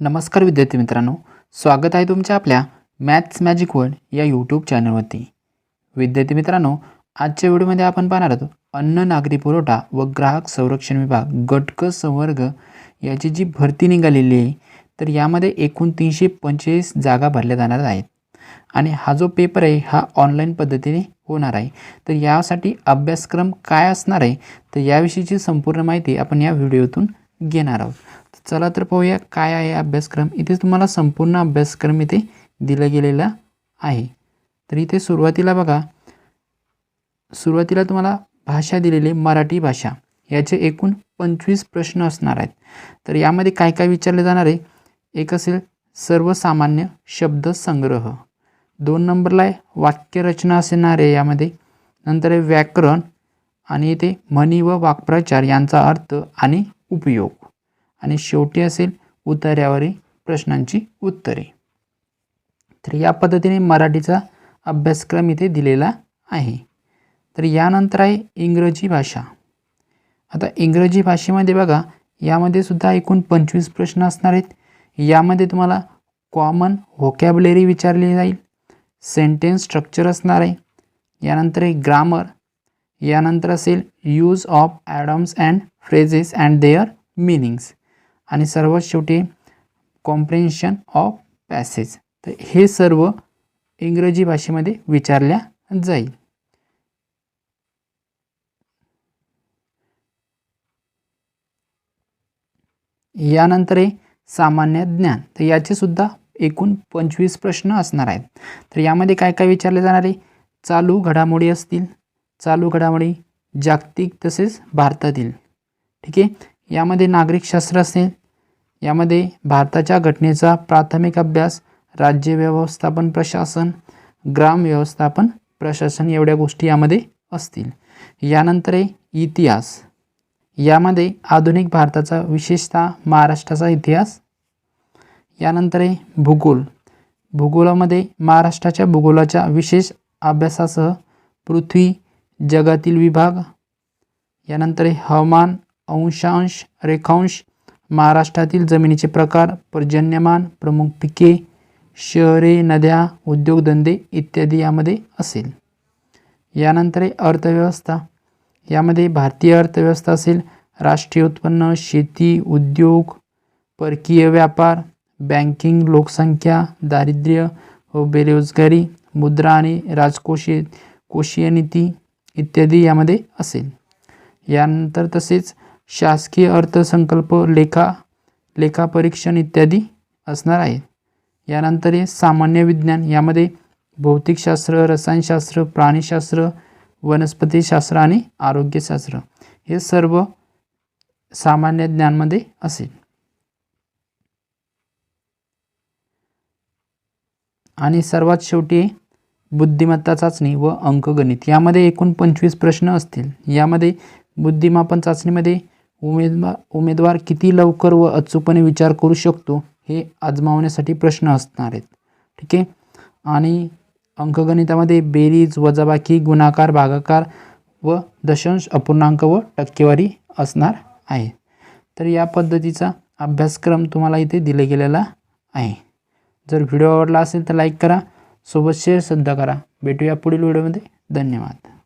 नमस्कार विद्यार्थी मित्रांनो स्वागत आहे तुमच्या आपल्या मॅथ्स मॅजिक वर्ल्ड या यूट्यूब चॅनलवरती विद्यार्थी मित्रांनो आजच्या व्हिडिओमध्ये आपण पाहणार आहोत अन्न नागरी पुरवठा व ग्राहक संरक्षण विभाग गटक संवर्ग याची जी भरती निघालेली आहे तर यामध्ये एकूण तीनशे पंचेचाळीस जागा भरल्या जाणार आहेत. आणि हा जो पेपर आहे हा ऑनलाईन पद्धतीने होणार आहे. तर यासाठी अभ्यासक्रम काय असणार आहे तर याविषयीची संपूर्ण माहिती आपण या व्हिडिओतून घेणार आहोत. चला तर पाहूया काय आहे अभ्यासक्रम. इथे तुम्हाला संपूर्ण अभ्यासक्रम इथे दिला गेलेला आहे. तर इथे सुरुवातीला बघा. सुरुवातीला तुम्हाला भाषा दिलेली मराठी भाषा. याचे एकूण पंचवीस प्रश्न असणार आहेत. तर यामध्ये काय काय विचारले जाणार आहे? एक असेल सर्वसामान्य शब्दसंग्रह दोन नंबरला आहे वाक्यरचना असणार आहे यामध्ये. नंतर आहे व्याकरण आणि इथे म्हणी व वाक्प्रचार यांचा अर्थ आणि उपयोग. आणि शेवटी असेल उतार्यावरील प्रश्नांची उत्तरे. तर या पद्धतीने मराठीचा अभ्यासक्रम इथे दिलेला आहे. तर यानंतर आहे इंग्रजी भाषा. आता इंग्रजी भाषेमध्ये बघा यामध्ये सुद्धा एकूण पंचवीस प्रश्न असणार आहेत. यामध्ये तुम्हाला कॉमन व्होकॅबलरी विचारली जाईल. सेंटेन्स स्ट्रक्चर असणार आहे. यानंतर आहे ग्रामर यानंतर असेल use of idioms and phrases and their meanings आणि सर्वात शेवटी कॉम्प्रेन्शन ऑफ पॅसेज तर हे सर्व इंग्रजी भाषेमध्ये विचारल्या जाईल. यानंतर आहे सामान्य ज्ञान. तर याचे सुद्धा एकूण पंचवीस प्रश्न असणार आहेत. तर यामध्ये काय काय विचारले जाणार आहे? चालू घडामोडी असतील. चालू घडामोडी जागतिक तसेच भारतातील. ठीक आहे? यामध्ये नागरिकशास्त्र असेल यामध्ये भारताच्या घटनेचा प्राथमिक अभ्यास राज्य व्यवस्थापन प्रशासन ग्राम व्यवस्थापन प्रशासन एवढ्या गोष्टी यामध्ये असतील. यानंतर आहे इतिहास. यामध्ये आधुनिक भारताचा विशेषतः महाराष्ट्राचा इतिहास. यानंतर आहे भूगोल. भूगोलामध्ये महाराष्ट्राच्या भूगोलाच्या विशेष अभ्यासासह पृथ्वी जगातील विभाग. यानंतर हवामान अंशांश रेखांश महाराष्ट्रातील जमिनीचे प्रकार पर्जन्यमान प्रमुख पिके शहरे नद्या उद्योगधंदे इत्यादी यामध्ये असेल. यानंतर आहे अर्थव्यवस्था. यामध्ये भारतीय अर्थव्यवस्था असेल राष्ट्रीय उत्पन्न शेती उद्योग परकीय व्यापार बँकिंग लोकसंख्या दारिद्र्य व बेरोजगारी मुद्रा आणि राजकोषीय कोशीय नीती इत्यादी यामध्ये असेल. यानंतर तसेच शासकीय अर्थसंकल्प लेखा लेखापरीक्षण इत्यादी असणार आहेत. यानंतर हे सामान्य विज्ञान. यामध्ये भौतिकशास्त्र रसायनशास्त्र प्राणीशास्त्र वनस्पतीशास्त्र आणि आरोग्यशास्त्र हे सर्व सामान्य ज्ञानमध्ये असेल. आणि सर्वात शेवटी बुद्धिमत्ता चाचणी व अंकगणित. यामध्ये एकूण पंचवीस प्रश्न असतील. यामध्ये बुद्धिमापन चाचणीमध्ये उमेदवार उमेदवार किती लवकर व अचूकपणे विचार करू शकतो हे आजमावण्यासाठी प्रश्न असणार आहेत. ठीक आहे? आणि अंकगणितामध्ये बेरीज वजाबाकी गुणाकार भागाकार व दशांश अपूर्णांक व टक्केवारी असणार आहे. तर या पद्धतीचा अभ्यासक्रम तुम्हाला इथे दिले गेलेला आहे. जर व्हिडिओ आवडला असेल तर लाईक करा सोबत शेअरसुद्धा करा. भेटूया पुढील व्हिडिओमध्ये. धन्यवाद.